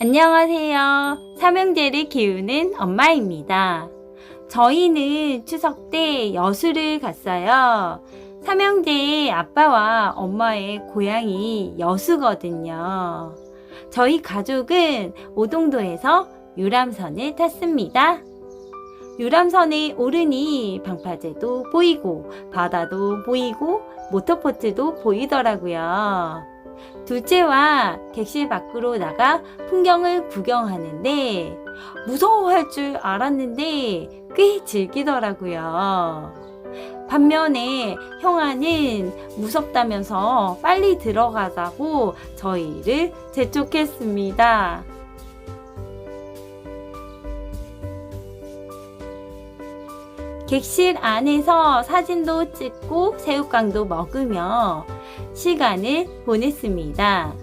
안녕하세요. 삼형제를 키우는 엄마입니다. 저희는 추석 때 여수를 갔어요. 삼형제의 아빠와 엄마의 고향이 여수거든요. 저희 가족은 오동도에서 유람선을 탔습니다. 유람선에 오르니 방파제도 보이고 바다도 보이고 모터포트도 보이더라고요. 둘째와 객실 밖으로 나가 풍경을 구경하는데 무서워할 줄 알았는데 꽤 즐기더라고요. 반면에 형아는 무섭다면서 빨리 들어가자고 저희를 재촉했습니다. 객실 안에서 사진도 찍고 새우깡도 먹으며 시간을 보냈습니다.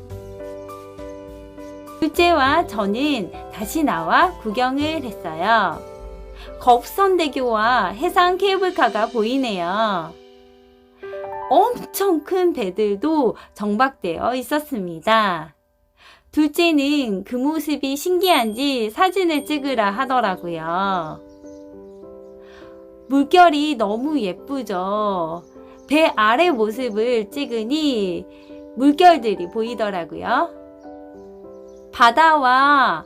둘째와 저는 다시 나와 구경을 했어요. 겁선대교와 해상 케이블카가 보이네요. 엄청 큰 배들도 정박되어 있었습니다. 둘째는 그 모습이 신기한지 사진을 찍으라 하더라고요. 물결이 너무 예쁘죠. 배 아래 모습을 찍으니 물결들이 보이더라고요. 바다와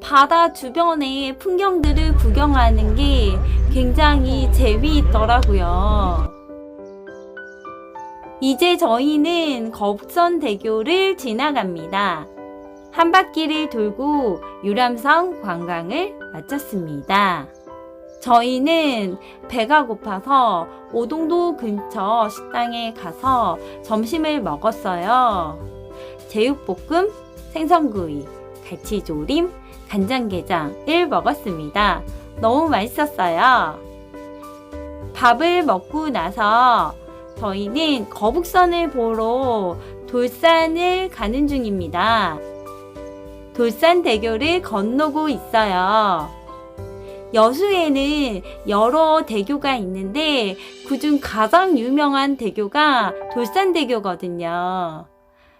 바다 주변의 풍경들을 구경하는 게 굉장히 재미있더라고요. 이제 저희는 거북선대교를 지나갑니다. 한 바퀴를 돌고 유람선 관광을 마쳤습니다. 저희는 배가 고파서 오동도 근처 식당에 가서 점심을 먹었어요. 제육볶음, 생선구이, 갈치조림, 간장게장을 먹었습니다. 너무 맛있었어요. 밥을 먹고 나서 저희는 거북선을 보러 돌산을 가는 중입니다. 돌산 대교를 건너고 있어요. 여수에는 여러 대교가 있는데 그중 가장 유명한 대교가 돌산대교거든요.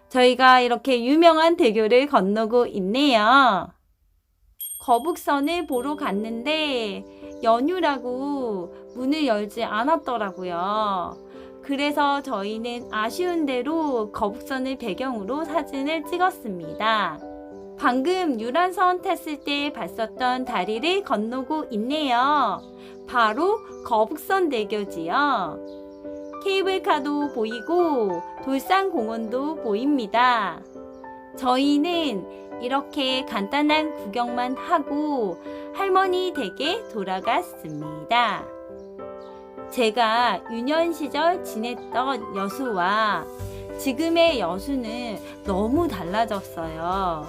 저희가 이렇게 유명한 대교를 건너고 있네요. 거북선을 보러 갔는데 연휴라고 문을 열지 않았더라고요. 그래서 저희는 아쉬운 대로 거북선을 배경으로 사진을 찍었습니다. 방금 유람선 탔을 때 봤었던 다리를 건너고 있네요. 바로 거북선 대교지요. 케이블카도 보이고 돌산공원도 보입니다. 저희는 이렇게 간단한 구경만 하고 할머니 댁에 돌아갔습니다. 제가 유년 시절 지냈던 여수와 지금의 여수는 너무 달라졌어요.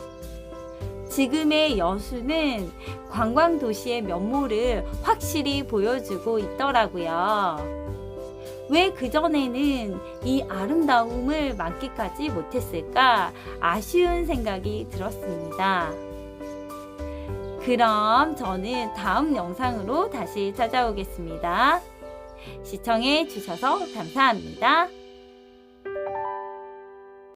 지금의 여수는 관광 도시의 면모를 확실히 보여주고 있더라고요. 왜 그전에는 이 아름다움을 만끽하지 못했을까 아쉬운 생각이 들었습니다. 그럼 저는 다음 영상으로 다시 찾아오겠습니다. 시청해 주셔서 감사합니다.